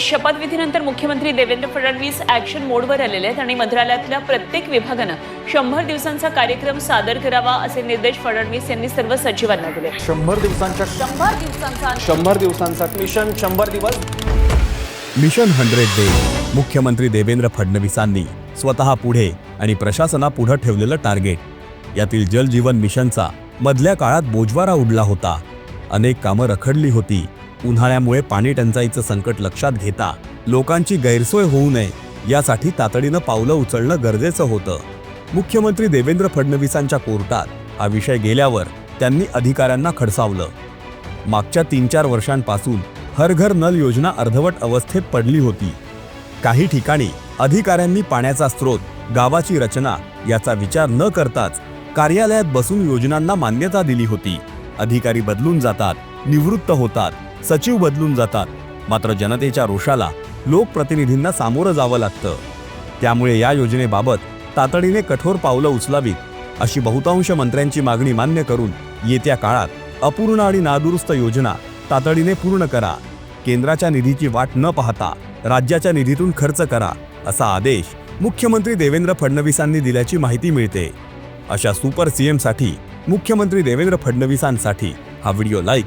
शपथविधीनंतर मुख्यमंत्री देवेंद्र फडणवीस ऍक्शन मोडवर आलेले आहेत आणि मंत्रालयातल्या प्रत्येक विभागानं शंभर दिवसांचा कार्यक्रम सादर करावा असे निर्देश फडणवीस यांनी सर्व सचिवांना दिले. शंभर दिवसांच्या शंभर दिवसांचा शंभर दिवसांसाठी मिशन शंभर दिवस. मिशन हंड्रेड डे मुख्यमंत्री देवेंद्र फडणवीसांनी स्वतः पुढे आणि प्रशासनापुढे ठेवलेलं टार्गेट यातील जल जीवन मिशनचा मधल्या काळात बोजवारा उडला होता. अनेक कामं रखडली होती. उन्हाळ्यामुळे पाणी टंचाईचं संकट लक्षात घेता लोकांची गैरसोय होऊ नये यासाठी तातडीनं पावलं उचलणं गरजेचं होतं. मुख्यमंत्री देवेंद्र फडणवीसांच्या कोर्टात हा विषय गेल्यावर त्यांनी अधिकाऱ्यांना खडसावलं. मागच्या तीन चार वर्षांपासून हर घर नल योजना अर्धवट अवस्थेत पडली होती. काही ठिकाणी अधिकाऱ्यांनी पाण्याचा स्रोत गावाची रचना याचा विचार न करताच कार्यालयात बसून योजनांना मान्यता दिली होती. अधिकारी बदलून जातात निवृत्त होतात. सचिव बदलून जातात. मात्र जनतेच्या रोषाला लोकप्रतिनिधींना सामोरं जावं लागतं. त्यामुळे या योजनेबाबत तातडीने कठोर पावलं उचलावीत अशी बहुतांश मंत्र्यांची मागणी मान्य करून येत्या काळात अपूर्ण आणि नादुरुस्त योजना तातडीने पूर्ण करा. केंद्राच्या निधीची वाट न पाहता राज्याच्या निधीतून खर्च करा असा आदेश मुख्यमंत्री देवेंद्र फडणवीसांनी दिल्याची माहिती मिळते. अशा सुपर सीएमसाठी मुख्यमंत्री देवेंद्र फडणवीसांसाठी हा व्हिडिओ लाईक